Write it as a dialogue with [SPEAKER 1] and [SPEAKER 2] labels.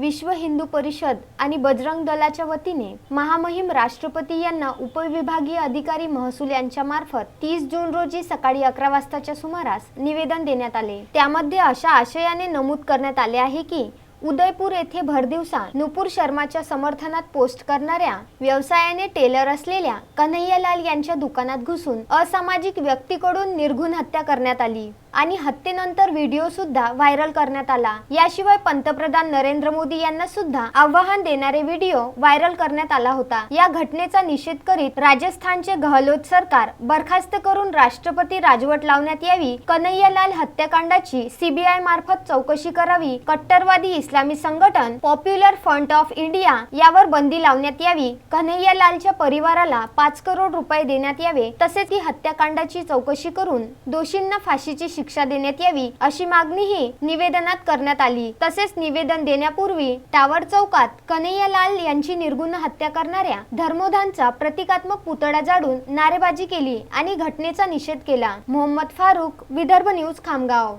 [SPEAKER 1] विश्व हिंदू परिषद आणि बजरंग दलाच्या वतीने महामहिम राष्ट्रपती यांना उपविभागीय अधिकारी महसूल यांच्या मार्फत तीस जून रोजी सकाळी अकरा वाजताच्या सुमारास निवेदन देण्यात आले. त्यामध्ये अशा आशयाने नमूद करण्यात आले आहे की उदयपूर येथे भरदिवसा नुपूर शर्माच्या समर्थनात पोस्ट करणाऱ्या व्यवसायाने टेलर असलेल्या कन्हैयालाल यांच्या दुकानात घुसून असामाजिक व्यक्तीकडून निर्घुण हत्या करण्यात आली आणि हत्येनंतर व्हिडिओ सुद्धा व्हायरल करण्यात आला. याशिवाय पंतप्रधान नरेंद्र मोदी यांना सुद्धा आव्हान देणारे व्हिडिओ व्हायरल करण्यात आला होता. या घटनेचा निषेध करीत राजस्थानचे गहलोत सरकार बरखास्त करून राष्ट्रपती राजवट लावण्यात यावी कन्हैयालाल हत्याकांडाची सीबीआय मार्फत चौकशी करावी कट्टरवादी इस्लामी संघटन पॉप्युलर फ्रंट ऑफ इंडिया यावर बंदी लावण्यात यावी. कन्हैयालालच्या परिवाराला पाच करोड रुपये देण्यात यावे. तसेच ही हत्याकांडाची चौकशी करून दोषींना फाशीची शिक्षा देण्यात यावी अशी मागणीही निवेदनात करण्यात आली. तसेच निवेदन देण्यापूर्वी टावर चौकात कन्हैयालाल यांची निर्गुण हत्या करणाऱ्या धर्मोधांचा प्रतिकात्मक पुतळा जाडून नारेबाजी केली आणि घटनेचा निषेध केला. मोहम्मद फारुख विदर्भ न्यूज खामगाव.